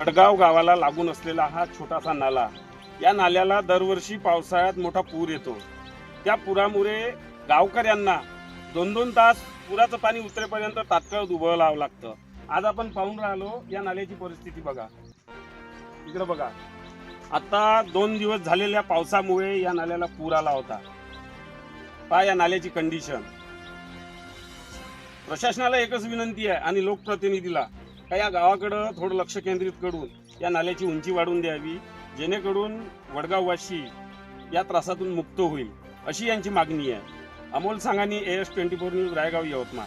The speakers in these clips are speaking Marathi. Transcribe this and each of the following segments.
वडगाव गावाला लागून असलेला हा छोटासा नाला या नाल्याला दरवर्षी पावसाळ्यात मोठा पूर येतो. त्या पुरामुळे गावकऱ्यांना दोन दोन तास पुराचं पाणी उतरेपर्यंत तात्काळ उभं लावं लागतं. आज आपण पाहून राहिलो या नाल्याची परिस्थिती बघा. इकडं बघा. आता दोन दिवस झालेल्या पावसामुळे या नाल्याला पूर आला होता. पहा या नाल्याची कंडिशन प्रशासनाला एकच विनंती आहे आणि लोकप्रतिनिधीला. का या गावाकडं थोडं लक्ष केंद्रित करून या नाल्याची उंची वाढवून द्यावी जेणेकरून वडगाववासी या त्रासातून मुक्त होईल अशी यांची मागणी आहे. Amol Sangani A S twenty four news Raigaon Yavatmal.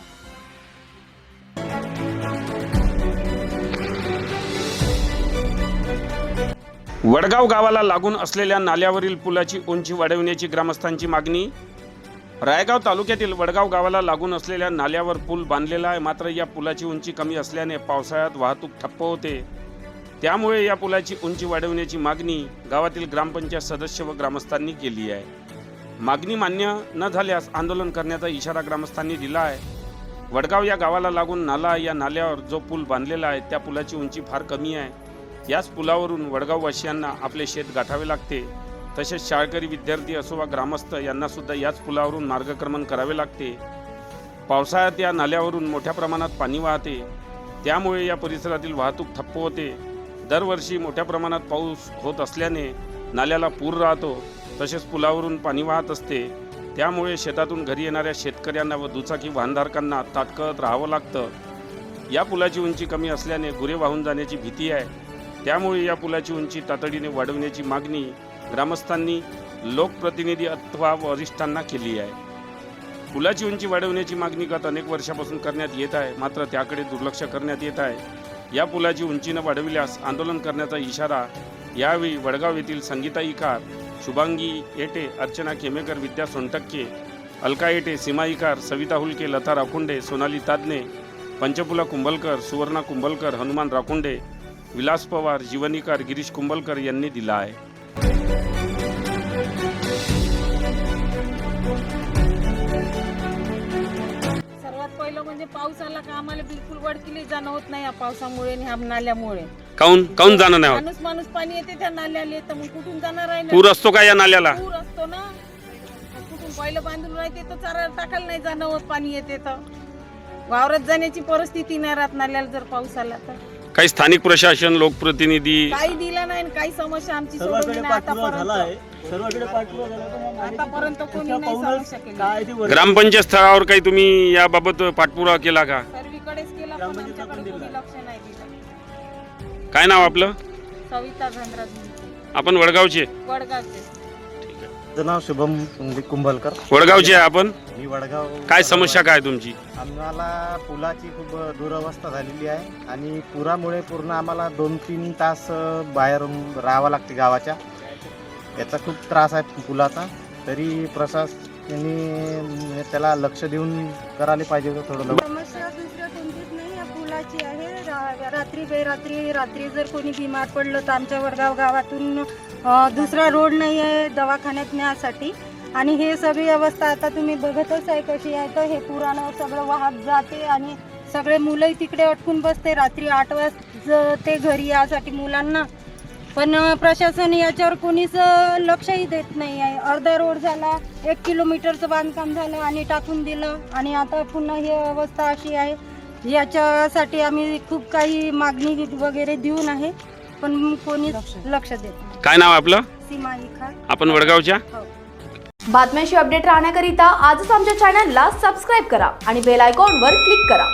Wadgaon गावाला लागून असलेल्या नाल्यावरील पुलाची उंची वाढविण्याची ग्रामस्थांची मागणी रायगाव तालुक्यातील वडगाव गावाला लागून असलेल्या नाल्यावर पूल बांधलेला आहे. मात्र या पुलाची उंची कमी असल्याने पावसाळ्यात वाहतूक ठप्प होते. त्यामुळे या पुलाची उंची वाढवण्याची मागणी गावातील ग्रामपंचायत सदस्य व ग्रामस्थांनी केली आहे. मागणी मान्य न झाल्यास आंदोलन करण्याचा इशारा ग्रामस्थांनी दिला आहे. वडगाव या गावाला लागून नाला या नाल्यावर जो पूल बांधलेला आहे त्या पुलाची उंची फार कमी आहे. याच पुलावरून वडगाववासियांना आपले शेत गाठावे लागते. तसेच शाळकरी विद्यार्थी असो वा ग्रामस्थ यांना सुद्धा याच पुलावरून मार्गक्रमण करावे लागते. पावसाळ्यात या नाल्यावरून मोठ्या प्रमाणात पाणी वाहते. त्यामुळे या परिसरातील वाहतूक ठप्प होते. दरवर्षी मोठ्या प्रमाणात पाऊस होत असल्याने नाल्याला पूर राहतो तसेच पुलावरून पाणी वाहत असते. त्यामुळे शेतातून घरी येणाऱ्या शेतकऱ्यांना व दुचाकी वाहनधारकांना ताटकळत राहावं लागतं. या पुलाची उंची कमी असल्याने गुरे वाहून जाण्याची भीती आहे. त्यामुळे या पुलाची उंची तातडीने वाढवण्याची मागणी ग्रामस्थांनी लोकप्रतिनिधी अथवा वरिष्ठांना केली आहे. पुलाची उंची वाढवण्याची मागणी गत अनेक वर्षापासून करण्यात येत आहे. मात्र त्याकडे दुर्लक्ष करण्यात येत आहे. या पुलाची उंची न वाढविल्यास आंदोलन करण्याचा इशारा यावेळी वडगाव येथील संगीता इकार शुभांगी येटे अर्चना केमेकर विद्या सोनटक्के अलका येटे सीमा इकार सविता हुलके लता राखुंडे सोनाली तादने पंचपुला कुंभलकर सुवर्णा कुंभलकर हनुमान राखुंडे विलास पवार जीवनिकार गिरीश कुंभलकर यांनी दिला आहे. म्हणजे पाऊस आला का आम्हाला बिलकुल वडकिली जाणं होत नाही या पावसामुळे आणि ह्या नाल्यामुळे. काऊन? काऊन जाणं नाही होत? माणूस माणूस पाणी येते त्या नाल्याला तर मग कुठून जाणार आहे ना? पूर असतो का या नाल्याला? पूर असतो ना. कुठून पहिलं बांधून राहते तर चारा टाकायला नाही जाणं होत पाणी येते तर. वावरात जाण्याची परिस्थिती नाही राहत नाल्याला जर पाऊस आला तर. काही स्थानिक प्रशासन लोकप्रतिनिधी काही दिलं नाही आणि काही समस्या आमची सोडवली सर्वांकडे नाही पाठपुरावा झाला आहे आतापर्यंत सर्वांकडे पाठपुरावा झाला तर मग माहिती आतापर्यंत कोणी त्याच्या नाही पाहूनच समस्या केली. काय ते वर- ग्रामपंचायत स्तरावर काही तुम्ही याबाबत पाठपुरावा केला का? सर्वीकडेच केला पण ग्रामपंचायत आमच्याकडे पण कोणी दिला. लक्ष नाही दिलं. काय नाव आपलं? सविता धनराज आपण वडगावचे? वडगावचे. माझं नाव शुभम म्हणजे कुंभलकर. वडगावचे आहे आपण? मी वडगाव काय समस्या काय तुमची? आम्हाला पुलाची खूप दुरवस्था झालेली आहे आणि पुरामुळे पूर्ण आम्हाला दोन तीन तास बाहेर राहावं लागते गावाच्या. याचा खूप त्रास आहे पुलाचा तरी प्रशासनाने म्हणजे त्याला लक्ष देऊन करायला पाहिजे होतं थोडं लवकर. समस्या दुसऱ्या कोणतीच नाही या पुलाची आहे. रा- रात्री बेरात्री रात्री जर कोणी बिमार पडलं तर आमच्या वडगाव गावातून अ, दुसरा रोड नाही आहे दवाखान्यात न्यासाठी. आणि हे सगळी अवस्था आता तुम्ही बघतच आहे कशी आहे. तर हे पुरानं सगळं वाहत जाते आणि सगळे मुलंही तिकडे अटकून बसते. रात्री आठ वाजता ते घरी यासाठी मुलांना पण प्रशासन याच्यावर कोणीच लक्षही देत नाही आहे. अर्धा रोड झाला एक किलोमीटरचं बांधकाम झालं आणि टाकून दिलं. आणि आता पुन्हा ही अवस्था अशी आहे. याच्यासाठी आम्ही खूप काही मागणी वगैरे देऊन आहे पण कोणीच लक्ष देत नाही. काय नाव आपलं? सीमा इखा आपण वडगावच्या? बातम्यांशी अपडेट राहण्याकरिता आजच आमच्या चॅनलला सबस्क्राईब करा आणि बेल आयकॉनवर क्लिक करा.